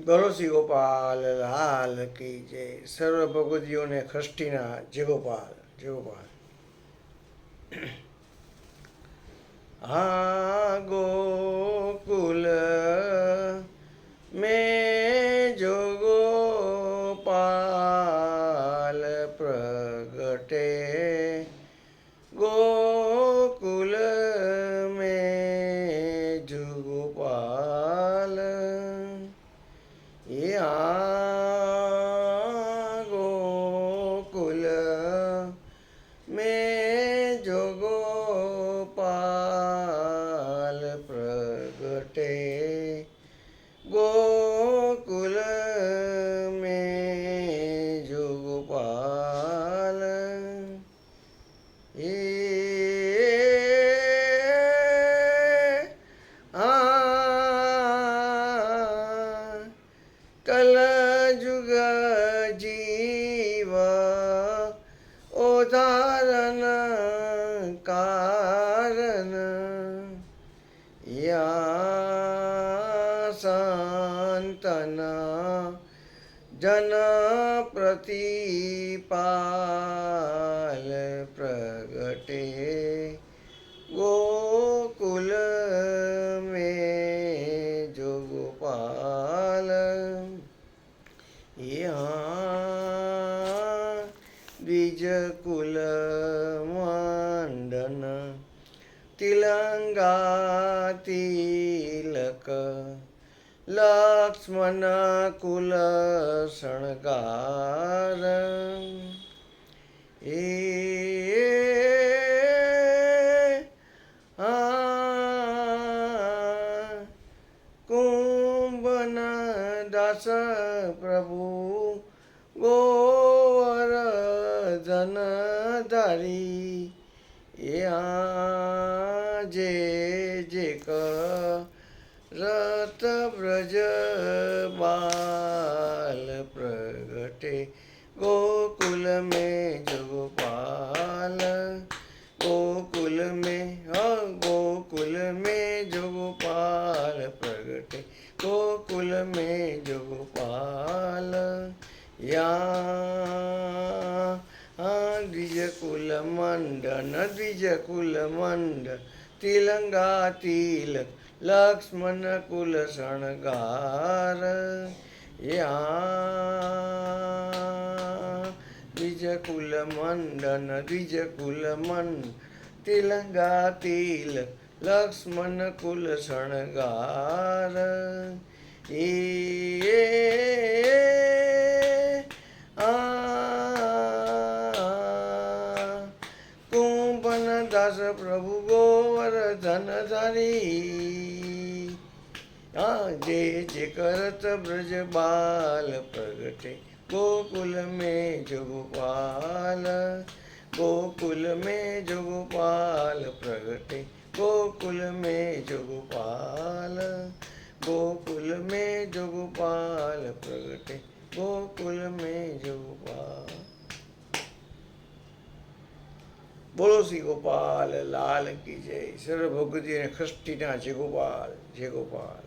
બોલો શ્રી ગોપાલ લાલ કી જય સર્વ ભગવતીઓને ખષ્ટીના જય ગોપાલ જય ગોપાલ હા ગોકુલ મેં જો ગોપાલ પ્રગટે ગોકુલ મેં જો तना जन प्रतिपाल प्रगटे। गोकुल में जो गोपाल, यहाँ बीज कुल मंडन। तिलंगा, तिलक, ला લક્ષ્મણ કુલ શણગાર. એ કુંભન દાસ પ્રભુ ગોવર જન ધારી એ જે જે ક रत ब्रज बाल प्रगटे, गोकुल में जगोपाल। गोकुल में हाँ, गोकुल में जगोपाल प्रगटे, गोकुल में जगोपाल। या हाँ द्विजकुल मंडन, द्विजकुल मंड तिलंगा तिलक, लक्ष्मण कुल शणगार या द्विज कुल मंडन द्विज कुल मंड तिलंगा तिलक, लक्ष्मण कुल शणगार ए कुंभन दास प्रभु गोवर्धन धारी हाँ जे जे करत ब्रज बाल प्रगटे गोकुल में जो गोकुल में जो प्रगटे गोकुल में जो गोकुल में जो प्रगटे गोकुल में जो બોલો શ્રી ગોપાલ લાલ કી જય સર્વ ભગવતી અને ખષ્ટીના જય ગોપાલ જય ગોપાલ